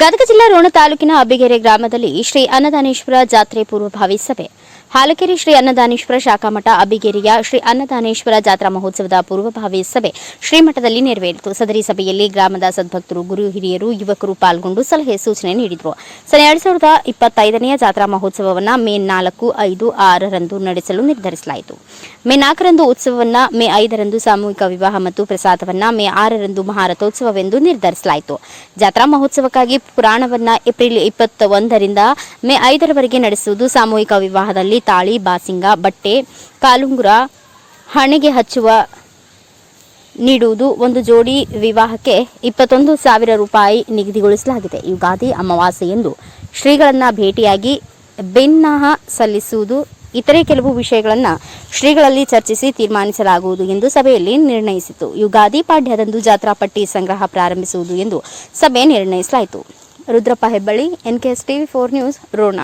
ಗದಗ ಜಿಲ್ಲಾ ರೋಣ ತಾಲೂಕಿನ ಅಬ್ಬಿಗೆರೆ ಗ್ರಾಮದಲ್ಲಿ ಶ್ರೀ ಅನ್ನದಾನೇಶ್ವರ ಜಾತ್ರೆ ಪೂರ್ವಭಾವಿ ಸಭೆ. ಹಾಲಕೆರೆ ಶ್ರೀ ಅನ್ನದಾನೇಶ್ವರ ಶಾಖಾಮಠ ಅಬ್ಬಿಗೆರೆಯ ಶ್ರೀ ಅನ್ನದಾನೇಶ್ವರ ಜಾತ್ರಾ ಮಹೋತ್ಸವದ ಪೂರ್ವಭಾವಿ ಸಭೆ ಶ್ರೀಮಠದಲ್ಲಿ ನೆರವೇರಿತು. ಸದರಿ ಸಭೆಯಲ್ಲಿ ಗ್ರಾಮದ ಸದ್ಭಕ್ತರು, ಗುರು, ಹಿರಿಯರು, ಯುವಕರು ಪಾಲ್ಗೊಂಡು ಸಲಹೆ, ಸೂಚನೆ ನೀಡಿದರು. ಸನೆ ಎರಡ್ ಸಾವಿರದ ಇಪ್ಪತ್ತೈದನೆಯ ಜಾತ್ರಾ ಮಹೋತ್ಸವವನ್ನು ಮೇ ನಾಲ್ಕು, ಐದು, ಆರರಂದು ನಡೆಸಲು ನಿರ್ಧರಿಸಲಾಯಿತು. ಮೇ ನಾಲ್ಕರಂದು ಉತ್ಸವವನ್ನ ಮೇ ಐದರಂದು ಸಾಮೂಹಿಕ ವಿವಾಹ ಮತ್ತು ಪ್ರಸಾದವನ್ನ ಮೇ ಆರರಂದು ಮಹಾರಥೋತ್ಸವವೆಂದು ನಿರ್ಧರಿಸಲಾಯಿತು. ಜಾತ್ರಾ ಮಹೋತ್ಸವಕ್ಕಾಗಿ ಪುರಾಣವನ್ನ ಏಪ್ರಿಲ್ ಇಪ್ಪತ್ತ ಒಂದರಿಂದ ಮೇ ಐದರವರೆಗೆ ನಡೆಸುವುದು ಸಾಮೂಹಿಕ ವಿವಾಹದಲ್ಲಿ ತಾಳಿ, ಬಾಸಿಂಗ, ಬಟ್ಟೆ, ಕಾಲುಂಗುರ, ಹಣೆಗೆ ಹಚ್ಚುವ ನೀಡುವುದು ಒಂದು ಜೋಡಿ ವಿವಾಹಕ್ಕೆ ಇಪ್ಪತ್ತೊಂದು ಸಾವಿರ ರೂಪಾಯಿ ನಿಗದಿಗೊಳಿಸಲಾಗಿದೆ. ಯುಗಾದಿ ಅಮಾವಾಸ್ಯೆಯಂದು ಶ್ರೀಗಳನ್ನ ಭೇಟಿಯಾಗಿ ಬೆನ್ನಾಹ ಸಲ್ಲಿಸುವುದು ಇತರೆ ಕೆಲವು ವಿಷಯಗಳನ್ನು ಶ್ರೀಗಳಲ್ಲಿ ಚರ್ಚಿಸಿ ತೀರ್ಮಾನಿಸಲಾಗುವುದು ಎಂದು ಸಭೆಯಲ್ಲಿ ನಿರ್ಣಯಿಸಿತು. ಯುಗಾದಿ ಪಾಡ್ಯದಂದು ಜಾತ್ರಾ ಪಟ್ಟಿ ಸಂಗ್ರಹ ಪ್ರಾರಂಭಿಸುವುದು ಎಂದು ಸಭೆ ನಿರ್ಣಯಿಸಲಾಯಿತು. Rudrappa Hebballi NKS TV four news Rona.